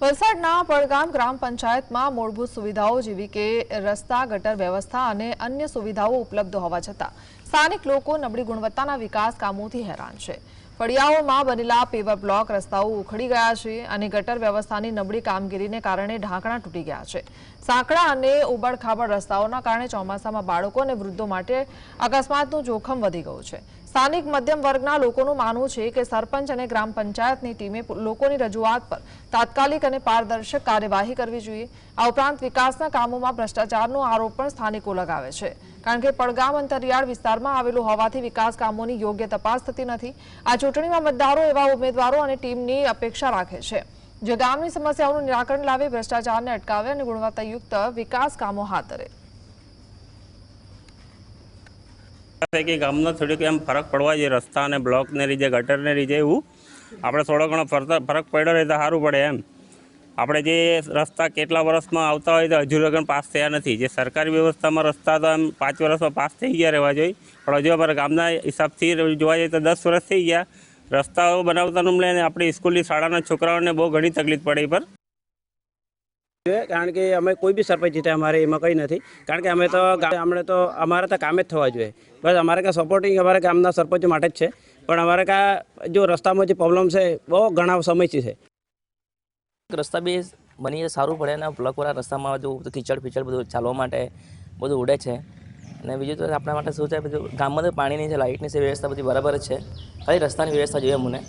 વલસાડના પડગામ ગ્રામ પંચાયતમાં મૂળભૂત સુવિધાઓ જેવી કે રસ્તા, ગટર વ્યવસ્થા અને અન્ય સુવિધાઓ ઉપલબ્ધ હોવા છતાં સ્થાનિક લોકો નબળી ગુણવત્તાના વિકાસ કામોથી હેરાન છે. ફળિયાઓમાં બનેલા પેવર બ્લોક રસ્તાઓ ઉખડી ગયા છે અને ગટર વ્યવસ્થાની નબળી કામગીરીને કારણે ઢાંકણા તૂટી ગયા છે. સાંકડા અને ઉબડખાબડ રસ્તાઓના કારણે ચોમાસામાં બાળકો અને વૃદ્ધો માટે અકસ્માતનું જોખમ વધી ગયું છે. સ્થાનિક મધ્યમ વર્ગના લોકોનું માનવું છે કે સરપંચ અને ગ્રામ પંચાયતની ટીમે લોકોની રજૂઆત પર તાત્કાલિક અને પારદર્શક કાર્યવાહી કરવી જોઈએ. આ ઉપરાંત વિકાસના કામોમાં ભ્રષ્ટાચારનો આરોપ પણ સ્થાનિકો લગાવે છે. કારણ કે પડગામ અંતરિયાળ વિસ્તારમાં આવેલું હોવાથી વિકાસ કામોની યોગ્ય તપાસ થતી નથી. આ ચૂંટણીમાં મતદારો એવા ઉમેદવારો અને ટીમની અપેક્ષા રાખે છે. જે ગામની સમસ્યાઓનું નિરાકરણ લાવે, ભ્રષ્ટાચારને અટકાવે અને ગુણવત્તાયુક્ત વિકાસ કામો હાથ ધરે. છે કે ગામનો થોડીક એમ ફરક પડવા જોઈએ, રસ્તા અને બ્લોકને લીધે, ગટરને લીધે એવું. આપણે થોડો ઘણો ફરક પડ્યો રહે તો સારું પડે એમ. આપણે જે રસ્તા કેટલા વર્ષમાં આવતા હોય તો હજુ લગન પાસ થયા નથી. જે સરકારી વ્યવસ્થામાં રસ્તા તો એમ પાંચ વર્ષમાં પાસ થઈ ગયા રહેવા જોઈએ. પણ હજુ અમારા ગામના હિસાબથી જોવા જઈએ તો દસ વર્ષ થઈ ગયા. રસ્તાઓ બનાવતાનું લઈને આપણી સ્કૂલની શાળાના છોકરાઓને બહુ ઘણી તકલીફ પડે પર. છે. કારણ કે અમે કોઈ બી સરપંચ જીતે અમારે એમાં કંઈ નથી. કારણ કે અમે તો અમને તો અમારે તો કામે જ થવા જોઈએ. બસ અમારે કાં સપોર્ટિંગ અમારે ગામના સરપંચ માટે જ છે. પણ અમારે કાં જો રસ્તામાં જે પ્રોબ્લેમ છે, બહુ ઘણા સમયથી છે. રસ્તા બી બની સારું પડે અને બ્લોકવાળા રસ્તામાં જો કીચડ ફીચડ બધું ચાલવા માટે બધું ઉડે છે. અને બીજું તો આપણા માટે શું છે, બધું ગામમાં તો પાણીની છે, લાઇટની છે વ્યવસ્થા બધી બરાબર જ છે. ખાલી રસ્તાની વ્યવસ્થા જોઈએ મને